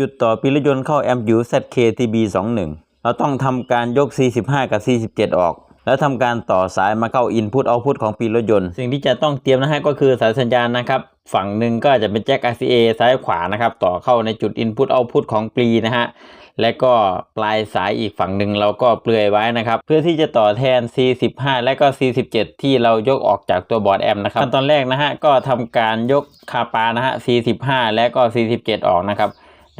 จุดต่อปีรถยนต์เข้าแอมป์ยู ZKTB 21 เราต้องทำการยก 45 กับ 47 ออก แล้วทำการต่อสายมาเข้า Input Output ของปีรถยนต์ สิ่งที่จะต้องเตรียมนะฮะก็คือสายสัญญาณนะครับ ฝั่งหนึ่งก็จะเป็นแจ็ค RCA ซ้ายขวานะครับต่อเข้าในจุด Input Output ของปีนะฮะและก็ปลายสายอีกฝั่งหนึ่งเราก็เปลือยไว้นะครับ เพื่อที่จะต่อแทน C15 และก็ C17 ที่เรายกออกจากตัวบอร์ดแอมป์นะครับขั้นตอนแรกนะฮะก็ทำการยกคาปานะฮะ C15 และก็ C17 ออกนะครับ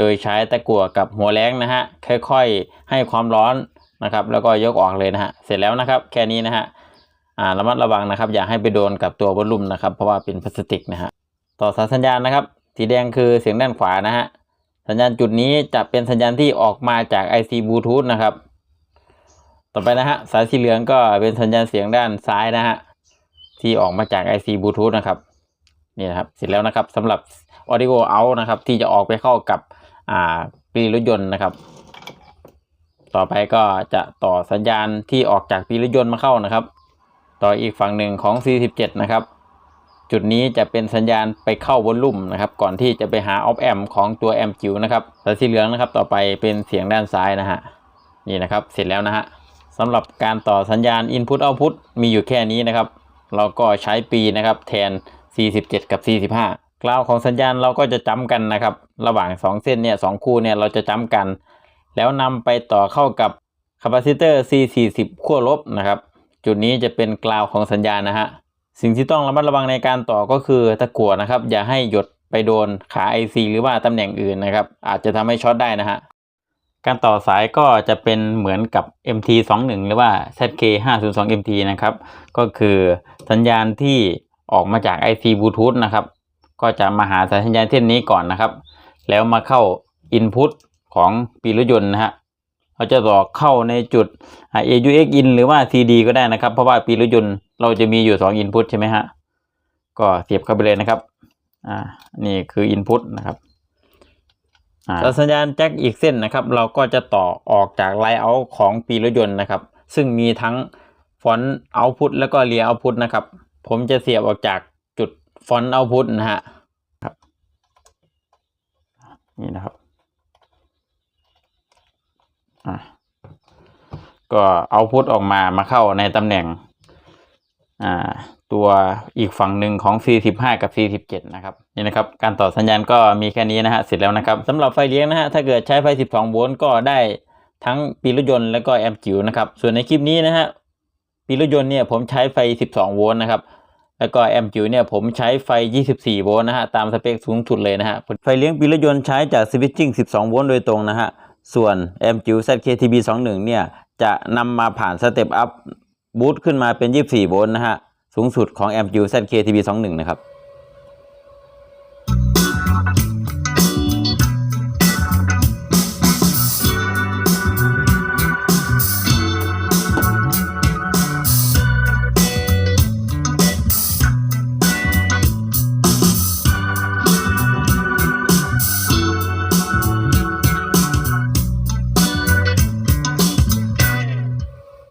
โดยใช้ตะกั่วกับหัวแรงนะฮะค่อยๆให้ความร้อนนะครับ แล้วก็ยกออกเลยนะฮะเสร็จแล้วนะครับ แค่นี้นะฮะอ่าระมัดระวังนะครับ อย่าให้ไปโดนกับตัววอลลุ่มนะครับ เพราะว่าเป็นพลาสติกนะฮะต่อสายสัญญาณนะครับ สีแดงคือเสียงด้านขวานะฮะสัญญาณจุดนี้จะเป็นสัญญาณที่ออกมาจาก IC Bluetooth นะครับ ต่อไปนะฮะสายสีเหลืองก็เป็นสัญญาณเสียงด้านซ้ายนะฮะที่ออกมาจาก IC Bluetooth นะครับนี่นะครับเสร็จแล้วนะครับสำหรับ Audio Out นะครับที่จะออกไปเข้ากับ อ่าปีรถยนต์นะครับ ต่อไปก็จะต่อสัญญาณที่ออกจากปีรถยนต์มาเข้านะครับ ต่ออีกฝั่งหนึ่งของ C17 นะครับ จุดนี้จะเป็นสัญญาณไปเข้าวอลลุ่มนะครับ ก่อนที่จะไปหาออฟแอมของตัวแอมจิ๋วนะครับสีเหลืองนะครับ ต่อไปเป็นเสียงด้านซ้ายนะฮะนี่นะครับเสร็จแล้วนะฮะสำหรับการต่อสัญญาณ Input Output มีอยู่แค่นี้นะครับ เราก็ใช้ปีนะครับแทน C17 กับ C15 กราวของสัญญาณเราก็จะจำกันนะครับ ระหว่าง 2 เส้นเนี่ยสองคู่เนี่ยเราจะจำกัน แล้วนำไปต่อเข้ากับคาปาซิเตอร์ C40 ขั้วลบนะครับ จุดนี้จะเป็นกราวของสัญญาณนะฮะสิ่งที่ต้องระมัดระวังในการต่อก็คือตะกั่วนะครับ อย่าให้หยดไปโดนขา IC หรือว่าตำแหน่งอื่นนะครับ อาจจะทำให้ช็อตได้นะฮะการต่อสายก็จะเป็นเหมือนกับ MT21 หรือว่า ZK502MT นะครับ ก็คือสัญญาณที่ออกมาจาก IC Bluetooth นะครับ ก็จะมาหาสัญญาณเส้นนี้ก่อนนะครับ แล้วมาเข้า Input ของปีรถยนต์นะฮะเราจะต่อเข้าในจุด AUX in หรือว่า CD ก็ได้นะครับ เพราะว่าปีรถยนต์เราจะมีอยู่ 2 input ใช่ไหมฮะก็เสียบเข้าไปเลยนะครับอ่านี่คือ input นะครับสัญญาณแจ็คอีกเส้นนะครับ เราก็จะต่อออกจากไลเอาของปีรถยนต์นะครับ ซึ่งมีทั้งฟอนต์เอาพุตแล้วก็เรียเอาพุตนะครับ ผมจะเสียบออกจากจุดฟอนต์เอาพุตนะฮะ นี่นะครับอะก็เอาพุทออกมามาเข้าในตำแหน่งอ่าตัวอีกฝั่งหนึ่งของ C15 กับ C17 นะครับนี่นะครับ การต่อสัญญาณก็มีแค่นี้นะฮะเสร็จแล้วนะครับสำหรับไฟเลี้ยงนะฮะถ้าเกิดใช้ไฟ 12 โวลต์ก็ได้ทั้งปีรถยนต์แล้วก็แอมป์จิ๋วนะครับ ส่วนในคลิปนี้นะฮะปีรถยนต์เนี่ยผมใช้ไฟ 12 โวลต์นะครับ แล้วก็แอมจิ๋วเนี่ยผมใช้ไฟ 24 โวลต์นะฮะ ตามสเปคสูงสุดเลยนะฮะ ไฟเลี้ยงปีรถยนต์ใช้จากสวิตชิ่ง 12 โวลต์โดยตรงนะฮะ ส่วนแอมจิ๋ว ZKTB 21 เนี่ย จะนำมาผ่านสเต็ปอัพบูตขึ้นมาเป็น 24 โวลต์นะฮะ สูงสุดของแอมจิ๋ว ZKTB 21 นะครับ